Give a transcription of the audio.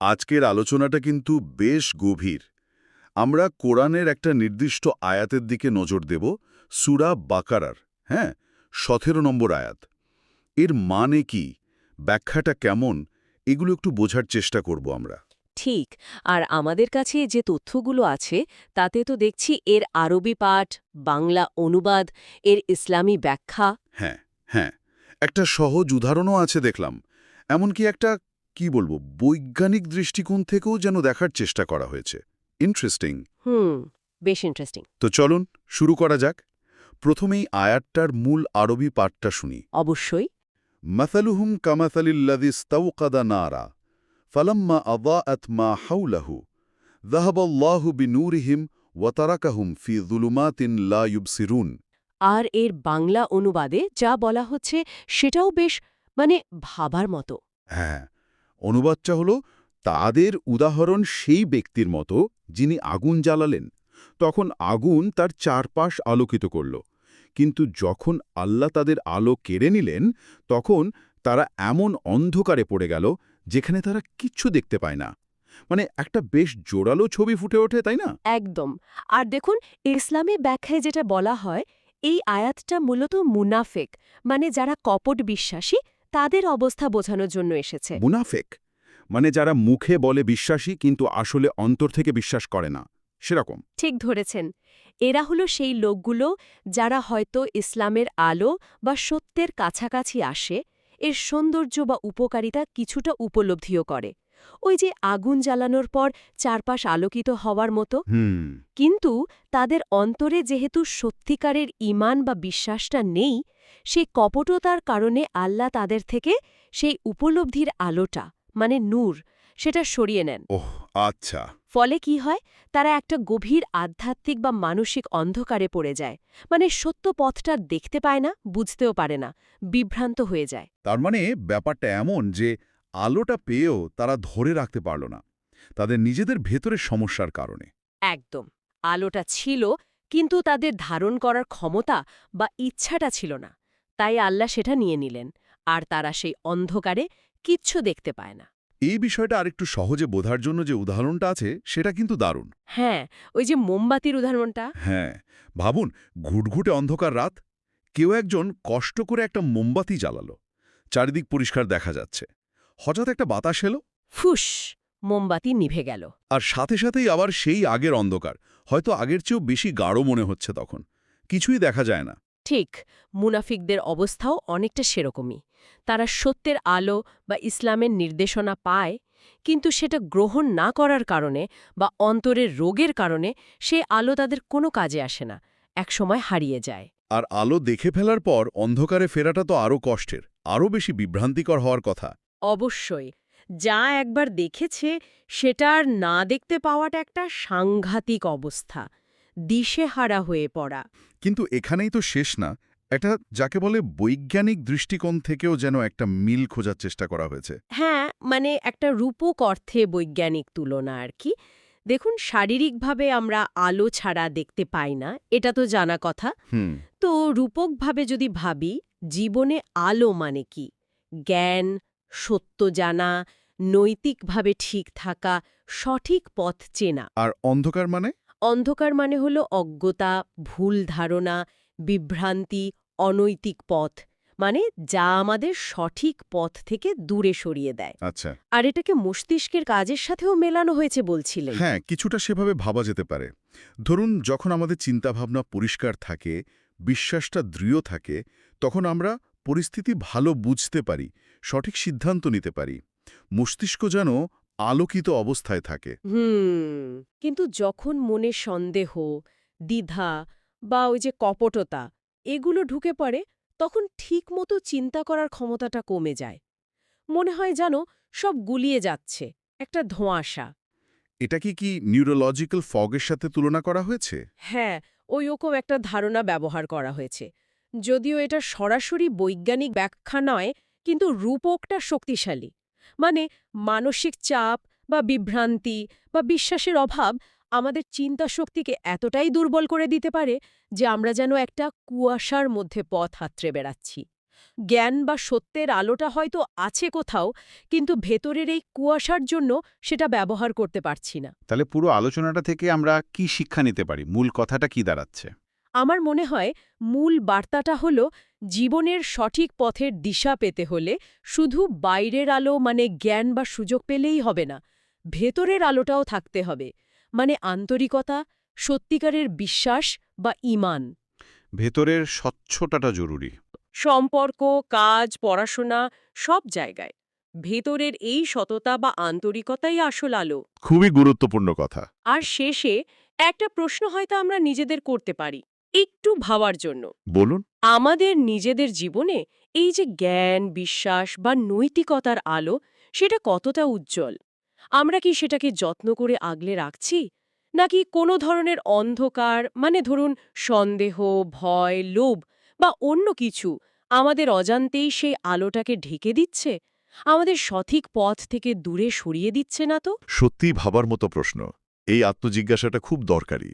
আজকের আলোচনাটা কিন্তু বেশ গভীর। আমরা কোরআনের একটা নির্দিষ্ট আয়াতের দিকে নজর দেব সুরা বাকারার হ্যাঁ? সতেরো নম্বর আয়াত। এর মানে কি? ব্যাখ্যাটা কেমন? এগুলো একটু বোঝার চেষ্টা করব আমরা। ঠিক আর আমাদের কাছে যে তথ্যগুলো আছে তাতে তো দেখছি এর আরবি পাঠ বাংলা অনুবাদ এর ইসলামী ব্যাখ্যা। হ্যাঁ হ্যাঁ। একটা সহজ উদাহরণও আছে দেখলাম। এমনকি একটা কি বলব বৈজ্ঞানিক দৃষ্টিকোণ থেকেও যেন দেখার চেষ্টা করা হয়েছে। ইন্টারেস্টিং হুম বেশ ইন্টারেস্টিং তো চলুন শুরু করা যাক। প্রথমেই আয়াতটার মূল আরবি পাঠটা শুনি। অবশ্যই। মাসালুহুম কামাসালিল্লাযি ইস্তাওকাদা নারা ফালাম্মা আদাআত মা হাওলাহু যাহাবাল্লাহু বিনূরিহিম ওয়া তারাকাহুম ফি যুলুমাতিন লা ইউবসিরুন। আর এর বাংলা অনুবাদে যা বলা হচ্ছে সেটাও বেশ মানে ভাবার মতো। হ্যাঁ অনুবাদটা হলো তাদের উদাহরণ সেই ব্যক্তির মতো যিনি আগুন জ্বালালেন। তখন আগুন তার চারপাশ আলোকিত করল। কিন্তু যখন আল্লাহ তাদের আলো কেড়ে নিলেন, তখন তারা এমন অন্ধকারে পড়ে গেল যেখানে তারা কিচ্ছু দেখতে পায় না। মানে একটা বেশ জোরালো ছবি ফুটে ওঠে, তাই না? একদম। আর দেখুন, ইসলামী ব্যাখ্যায় যেটা বলা হয়, এই আয়াতটা মূলত মুনাফেক মানে যারা কপট বিশ্বাসী তাদের অবস্থা বোঝানোর জন্য এসেছে। মুনাফেক? মানে যারা মুখে বলে বিশ্বাসী কিন্তু আসলে অন্তর থেকে বিশ্বাস করে না। সেরকম। ঠিক ধরেছেন। এরা হলো সেই লোকগুলো যারা হয়তো ইসলামের আলো বা সত্যের কাছাকাছি আসে এর সৌন্দর্য বা উপকারিতা কিছুটা উপলব্ধিও করে। ওই যে আগুন জ্বালানোর পর চারপাশ আলোকিত হওয়ার মতো। কিন্তু তাদের অন্তরে যেহেতু সত্যিকারের ইমান বা বিশ্বাসটা নেই সেই কপটতার কারণে আল্লাহ তাদের থেকে সেই উপলব্ধির আলোটা মানে নূর সেটা সরিয়ে নেন। ওহ আচ্ছা। ফলে কি হয়? তারা একটা গভীর আধ্যাত্মিক বা মানসিক অন্ধকারে পড়ে যায়। মানে সত্য পথটা দেখতে পায় না বুঝতেও পারে না বিভ্রান্ত হয়ে যায়। তার মানে ব্যাপারটা এমন যে আলোটা পেয়েও তারা ধরে রাখতে পারল না। তাদের নিজেদের ভেতরের সমস্যার কারণে। একদম আলোটা ছিল কিন্তু তাদের ধারণ করার ক্ষমতা বা ইচ্ছাটা ছিল না। তাই আল্লাহ সেটা নিয়ে নিলেন আর তারা সেই অন্ধকারে কিচ্ছু দেখতে পায় না। এই বিষয়টা আরেকটু সহজে বোঝার জন্য যে উদাহরণটা আছে সেটা কিন্তু দারুণ। হ্যাঁ ওই যে মোমবাতির উদাহরণটা। হ্যাঁ ভাবুন ঘুটঘুটে অন্ধকার রাত কেউ একজন কষ্ট করে একটা মোমবাতি জ্বালালো চারিদিক পরিষ্কার দেখা যাচ্ছে। হঠাৎ একটা বাতাস এলো। ফুস মোমবাতি নিভে গেল। আর সাথে সাথেই আবার সেই আগের অন্ধকার হয়তো আগের চেয়েও বেশি গাঢ় মনে হচ্ছে তখন। কিছুই দেখা যায় না। ঠিক মুনাফিকদের অবস্থাও অনেকটা সেরকমই। তারা সত্যের আলো বা ইসলামের নির্দেশনা পায় কিন্তু সেটা গ্রহণ না করার কারণে বা অন্তরের রোগের কারণে সে আলো তাদের কোনো কাজে আসে না একসময় হারিয়ে যায়। আর আলো দেখে ফেলার পর অন্ধকারে ফেরাটা তো আরও কষ্টের আরও বেশি বিভ্রান্তিকর হওয়ার কথা। অবশ্যই যা একবার দেখেছে সেটা আর না দেখতে পাওয়াটা একটা সাংঘাতিক অবস্থা। দিশেহারা হয়ে পড়া। কিন্তু এখানেই তো শেষ না। এটা যাকে বলে বৈজ্ঞানিক দৃষ্টিকোণ থেকেও যেন একটা মিল খোঁজার চেষ্টা করা হয়েছে। হ্যাঁ মানে একটা রূপক অর্থে বৈজ্ঞানিক তুলনা আর কি। দেখুন শারীরিকভাবে আমরা আলো ছাড়া দেখতে পাই না এটা তো জানা কথা। তো রূপকভাবে যদি ভাবি জীবনে আলো মানে কি? জ্ঞান সত্য জানা নৈতিকভাবে ঠিক থাকা সঠিক পথ চেনা। আর অন্ধকার মানে? অন্ধকার মানে হল অজ্ঞতা ভুল ধারণা বিভ্রান্তি অনৈতিক পথ মানে যা আমাদের সঠিক পথ থেকে দূরে সরিয়ে দেয়। আচ্ছা। আর এটাকে মস্তিষ্কের কাজের সাথেও মেলানো হয়েছে বলছিলেন। হ্যাঁ কিছুটা সেভাবে ভাবা যেতে পারে। ধরুন যখন আমাদের চিন্তাভাবনা পরিষ্কার থাকে বিশ্বাসটা দৃঢ় থাকে তখন আমরা পরিস্থিতি ভালো বুঝতে পারি সঠিক সিদ্ধান্ত নিতে পারি। মস্তিষ্ক যেন আলোকিত অবস্থায় থাকে। হুম কিন্তু যখন মনে সন্দেহ দ্বিধা বা ওই যে কপটতা এগুলো ঢুকে পড়ে তখন ঠিকমতো চিন্তা করার ক্ষমতাটা কমে যায়। মনে হয় যেন সব গুলিয়ে যাচ্ছে একটা ধোঁয়াশা। এটা কি কি নিউরোলজিক্যাল ফগের সাথে তুলনা করা হয়েছে? হ্যাঁ ওই রকম একটা ধারণা ব্যবহার করা হয়েছে। যদিও এটা সরাসরি বৈজ্ঞানিক ব্যাখ্যা নয় কিন্তু রূপকটা শক্তিশালী। মানে মানসিক চাপ বা বিভ্রান্তি বা বিশ্বাসের অভাব আমাদের চিন্তা শক্তিকে এতটাই দুর্বল করে দিতে পারে যে আমরা যেন একটা কুয়াশার মধ্যে পথ হাতড়ে বেড়াচ্ছি। জ্ঞান বা সত্যের আলোটা হয়তো আছে কোথাও কিন্তু ভেতরের এই কুয়াশার জন্য সেটা ব্যবহার করতে পারছি না। তাহলে পুরো আলোচনাটা থেকে আমরা কি শিক্ষা নিতে পারি? মূল কথাটা কি দাঁড়াচ্ছে? আমার মনে হয় মূল বার্তাটা হল জীবনের সঠিক পথের দিশা পেতে হলে শুধু বাইরের আলো মানে জ্ঞান বা সুযোগ পেলেই হবে না ভেতরের আলোটাও থাকতে হবে মানে আন্তরিকতা সত্যিকারের বিশ্বাস বা ইমান। ভেতরের স্বচ্ছতাটা জরুরি। সম্পর্ক কাজ পড়াশোনা সব জায়গায়। ভেতরের এই সততা বা আন্তরিকতাই আসল আলো। খুবই গুরুত্বপূর্ণ কথা। আর শেষে একটা প্রশ্ন হয়তো আমরা নিজেদের করতে পারি। একটু ভাবার জন্য। বলুন। আমাদের নিজেদের জীবনে এই যে জ্ঞান বিশ্বাস বা নৈতিকতার আলো সেটা কতটা উজ্জ্বল? আমরা কি সেটাকে যত্ন করে আগলে রাখছি? নাকি কোনো ধরনের অন্ধকার মানে ধরুন সন্দেহ ভয় লোভ বা অন্য কিছু আমাদের অজান্তেই সেই আলোটাকে ঢেকে দিচ্ছে? আমাদের সঠিক পথ থেকে দূরে সরিয়ে দিচ্ছে না তো? সত্যিই ভাবার মতো প্রশ্ন। এই আত্মজিজ্ঞাসাটা খুব দরকারি।